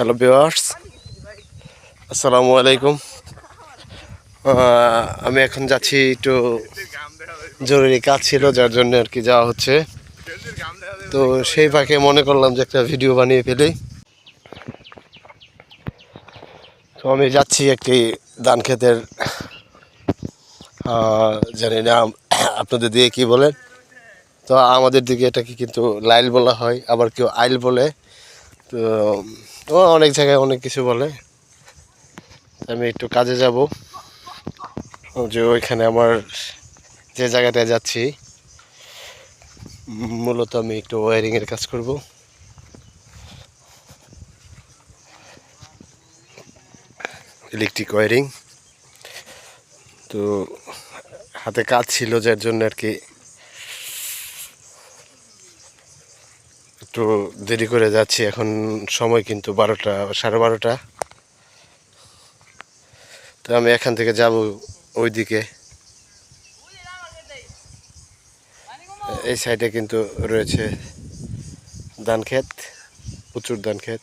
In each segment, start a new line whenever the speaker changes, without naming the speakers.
Hello viewers আসসালামু আলাইকুম আমি এখন যাচ্ছি একটু জরুরি কাজ ছিল যার জন্য আর কি যাওয়া হচ্ছে। তো সেই ফাঁকে মনে করলাম যে একটা ভিডিও বানিয়ে ফেলি। তো আমি যাচ্ছি একটি ধান আহ, জানি না আপনাদের দিয়ে কি বলেন তো আমাদের দিকে এটাকে কিন্তু লাইল বলা হয় আবার কেউ আইল বলে। তো অনেক জায়গায় অনেক কিছু বলে। আমি একটু কাজে যাব। যে ওইখানে আমার যে জায়গাটায় যাচ্ছি মূলত আমি একটু ওয়ারিংয়ের কাজ করব। Electric wiring. তো, হাতে কাজ ছিল যার জন্য আর কি একটু দেরি করে যাচ্ছি। এখন সময় কিন্তু বারোটা, সাড়ে বারোটা। তো আমি এখান থেকে যাব ওইদিকে। এই সাইডে কিন্তু রয়েছে ধান ক্ষেত প্রচুর ধান ক্ষেত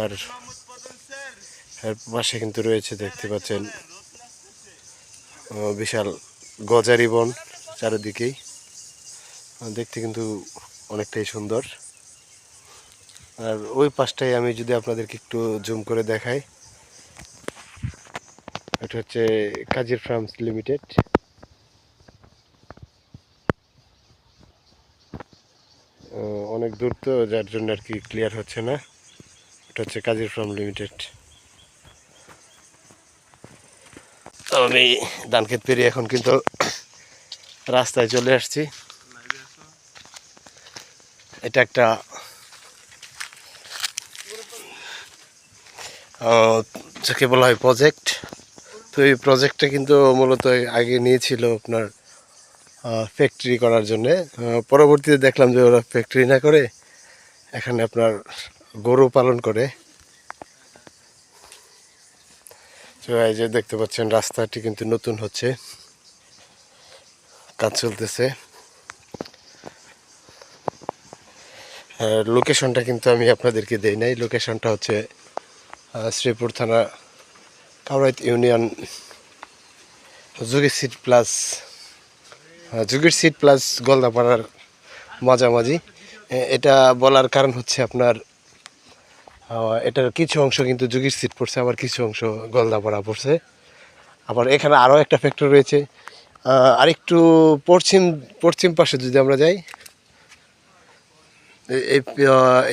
আর পাশে কিন্তু রয়েছে, দেখতে পাচ্ছেন বিশাল গজারি বন চারিদিকেই। দেখতে কিন্তু অনেকটাই সুন্দর। আর ওই পাশটাই আমি যদি আপনাদেরকে একটু জুম করে দেখাই, এটা হচ্ছে কাজির ফার্মস লিমিটেড। অনেক দূর তো, যার জন্য আর কি ক্লিয়ার হচ্ছে না। এটা হচ্ছে কাজির ফার্ম লিমিটেড। আমি ধানক্ষেত পেরিয়ে এখন কিন্তু রাস্তায় চলে আসছি। এটা একটা যাকে বলা হয় প্রজেক্ট তো এই প্রজেক্টটা কিন্তু মূলত আগে নিয়েছিল আপনার ফ্যাক্টরি করার জন্যে। পরবর্তীতে দেখলাম যে ওরা ফ্যাক্টরি না করে এখানে আপনার গরু পালন করে। তো এই যে দেখতে পাচ্ছেন, রাস্তাটি কিন্তু নতুন হচ্ছে। কাজ চলতেছে। লোকেশনটা কিন্তু আমি আপনাদেরকে দেই নাই। লোকেশনটা হচ্ছে শ্রীপুর থানা, কাউরাইত ইউনিয়ন যুগের সিট প্লাস যুগের সিট প্লাস গলদাপাড়ার মাঝামাঝি। এটা বলার কারণ হচ্ছে আপনার এটার কিছু অংশ কিন্তু যুগের সিট পড়ছে, আবার কিছু অংশ গলদাপাড়া পড়ছে। আবার এখানে আরও একটা ফ্যাক্টর রয়েছে। আরেকটু পশ্চিম পশ্চিম পাশে যদি আমরা যাই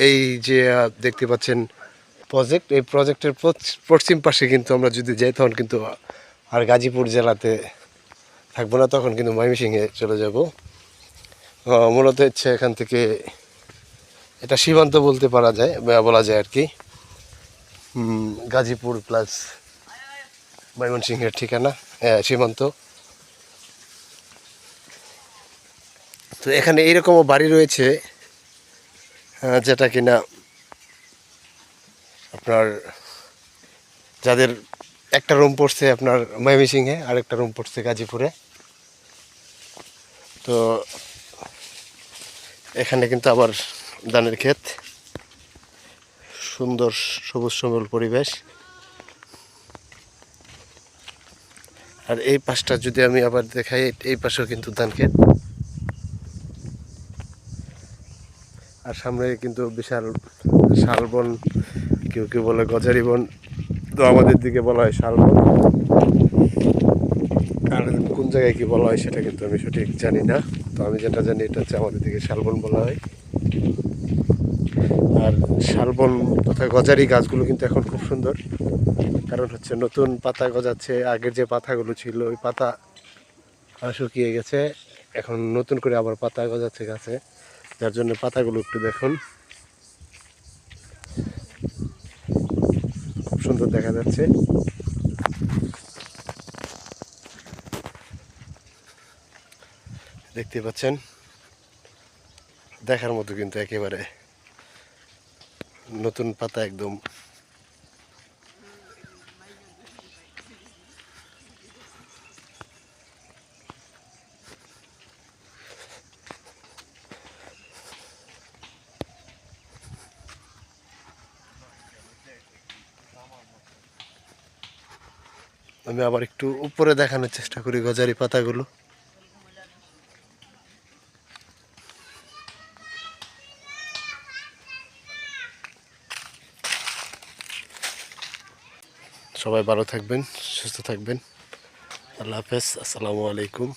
এই যে দেখতে পাচ্ছেন প্রজেক্ট এই প্রজেক্টের পশ্চিম পাশে কিন্তু আমরা যদি যাই তখন কিন্তু আর গাজীপুর জেলাতে থাকব না তখন কিন্তু ময়মনসিংহে চলে যাব। মূলত হচ্ছে এখান থেকে এটা সীমান্ত বলতে পারা যায় বলা যায় আর কি। গাজীপুর প্লাস ময়মনসিংহের ঠিকানা হ্যাঁ, সীমান্ত। তো এখানে এইরকমও বাড়ি রয়েছে। যেটা কিনা আপনার যাদের একটা রুম পড়ছে আপনার ময়মনসিংহে আর একটা রুম পড়ছে গাজীপুরে। তো এখানে কিন্তু আবার ধানের ক্ষেত। সুন্দর সবুজ শ্যামল পরিবেশ। আর এই পাশটা যদি আমি আবার দেখাই, এই পাশেও কিন্তু ধান ক্ষেত। আর সামনে কিন্তু বিশাল শালবন কেউ কেউ বলে গজারি বন, তো আমাদের দিকে বলা হয় শালবন আর কোন জায়গায় কি বলা হয় সেটা কিন্তু আমি সঠিক জানি না, তো আমি যেটা জানি এটা হচ্ছে আমাদের দিকে শালবন বলা হয়। আর শালবন তথা গজারি গাছগুলো কিন্তু এখন খুব সুন্দর, কারণ হচ্ছে নতুন পাতা গজাচ্ছে, আগের যে পাতাগুলো ছিল ওই পাতা শুকিয়ে গেছে, এখন নতুন করে আবার পাতা গজাচ্ছে গাছে। যার জন্য পাতাগুলো একটু দেখুন। খুব সুন্দর দেখা যাচ্ছে। দেখতে পাচ্ছেন? দেখার মতো কিন্তু একেবারে নতুন পাতা একদম। আমি আবার একটু উপরে দেখানোর চেষ্টা করি গজারি পাতাগুলো। সবাই ভালো থাকবেন, সুস্থ থাকবেন। আল্লাহ হাফেজ, আসসালামু আলাইকুম।